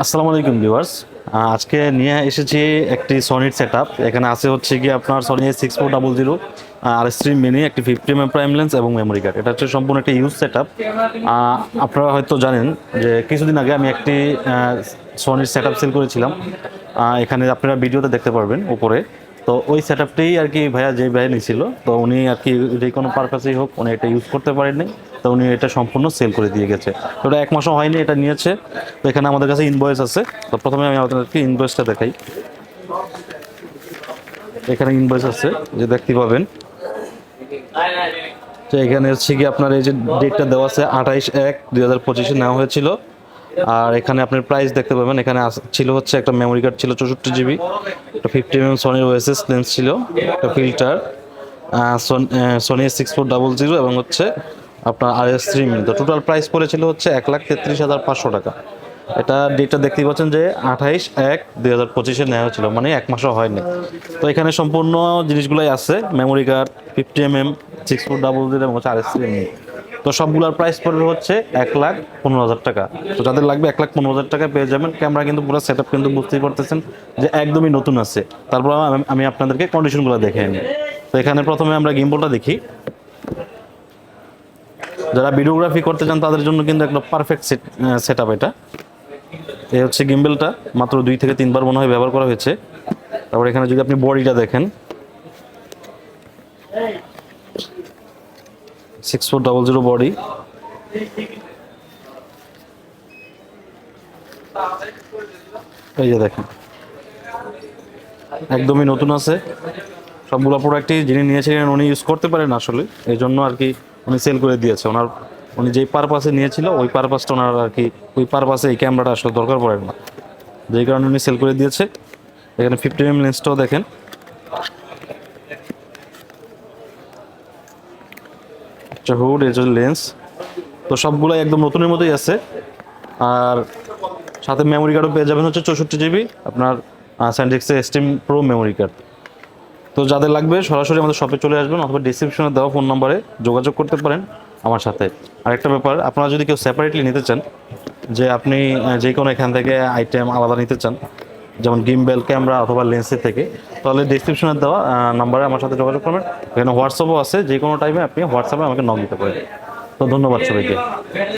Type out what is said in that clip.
আসসালামু আলাইকুম ভিউয়ার্স। আজকে নিয়ে এসেছি একটি সনির সেট এখানে আছে হচ্ছে কি আপনার Sony six four double zero আর স্ট্রিম মিনি একটি ফিফটি এম প্রাইম লেন্স এবং মেমোরি কার্ড এটা হচ্ছে সম্পূর্ণ একটি ইউজ সেট আপনারা হয়তো জানেন যে কিছুদিন আগে আমি একটি সনির সেট সেল করেছিলাম। এখানে আপনারা ভিডিওতে দেখতে পারবেন উপরে। তো ওই সেট আপটাই আর কি ভাইয়া যে ভাইয়া নিয়েছিল তো উনি আর কি যে কোনো পারপাসেই হোক, উনি এটা ইউজ করতে পারেননি, তো উনি এটা সম্পূর্ণ সেল করে দিয়ে গেছে। তো এটা এক মাসও হয়নি, এটা নিয়েছে। তো এখানে আমাদের কাছে ইনভয়েস আছে। তো প্রথমে আমি আপনাদেরকে ইনভয়েসটা দেখাই। এখানে ইনভয়েস আছে, যে দেখতে পাবেন। তো এখানে হচ্ছে কি আপনার এই যে ডেটটা দেওয়া আছে আঠাইশ এক দুই হাজার পঁচিশে নেওয়া হয়েছিল। আর এখানে আপনার প্রাইস দেখতে পাবেন। এখানে ছিল হচ্ছে একটা মেমোরি কার্ড ছিল চৌষট্টি জিবি একটা ফিফটি এম সনির ওএসএস লেন্স ছিল, একটা filter Sony six four double zero এবং হচ্ছে আপনার আর এস থ্রি মিনি তো টোটাল প্রাইস পড়েছিল হচ্ছে এক লাখ তেত্রিশ হাজার পাঁচশো টাকা। এটা ডেটটা দেখতেই পাচ্ছেন যে আঠাইশ এক দুই হাজার পঁচিশে নেওয়া হয়েছিল মানে এক মাসও হয়নি। তো এখানে সম্পূর্ণ জিনিসগুলোই আছে memory card fifty M M six four double zero এবং হচ্ছে আর এস থ্রি মিনি তো সবগুলোর প্রাইস পড়বে হচ্ছে এক লাখ পনেরো হাজার টাকা। তো যাদের লাগবে এক লাখ পনেরো হাজার টাকা পেয়ে যাবেন। ক্যামেরা কিন্তু পুরো সেট কিন্তু বুঝতেই পারতেছেন যে একদমই নতুন আছে। তারপর আমি- আপনাদেরকে কন্ডিশনগুলো দেখে নিই। তো এখানে প্রথমে আমরা গিম্বলটা দেখি। যারা ভিডিওগ্রাফি করতে চান, তাদের জন্য কিন্তু একটা পারফেক্ট সেট সেট এটা। এই হচ্ছে গিম্বেলটা মাত্র দুই থেকে তিনবার মনে হয় ব্যবহার করা হয়েছে। তারপর এখানে যদি আপনি বডিটা দেখেন। Six four double zero body এই যে দেখেন। একদমই নতুন আছে। সবগুলো প্রোডাক্টই যিনি নিয়েছিলেন উনি ইউজ করতে পারেন আসলে। এই জন্য আর কি উনি সেল করে দিয়েছে। ওনার উনি যেই পারপাসে নিয়েছিল, ওই পারপাসটা ওনার আর কি ওই পারপাসে এই ক্যামেরাটা আসলে দরকার পড়ে না। যেই কারণে উনি সেল করে দিয়েছে। এখানে ফিফটি এম লেন্সটাও দেখেন। লেন্স। তো সবগুলাই একদম নতুনের মতোই আছে। আর সাথে মেমোরি কার্ডও পেয়ে যাবেন হচ্ছে চৌষট্টি জিবি আপনার স্যান্ডিক্সের এসটিম প্রো মেমোরি কার্ড তো যাদের লাগবে, সরাসরি আমাদের শপে চলে আসবেন অথবা ডিসক্রিপশনে দেওয়া ফোন নম্বরে যোগাযোগ করতে পারেন আমার সাথে। আরেকটা ব্যাপার, আপনারা যদি কেউ সেপারেটলি নিতে চান, যে আপনি যে কোনো এখান থেকে আইটেম আলাদা নিতে চান যেমন গিমবেল ক্যামেরা অথবা লেন্সের থেকে। তাহলে ডিসক্রিপশনে দেওয়া নাম্বারে আমার সাথে যোগাযোগ করবেন। এখানে হোয়াটসঅ্যাপও আছে যে কোনো টাইমে আপনি হোয়াটসঅ্যাপে আমাকে নক দিতে পারেন। তো ধন্যবাদ সবাইকে।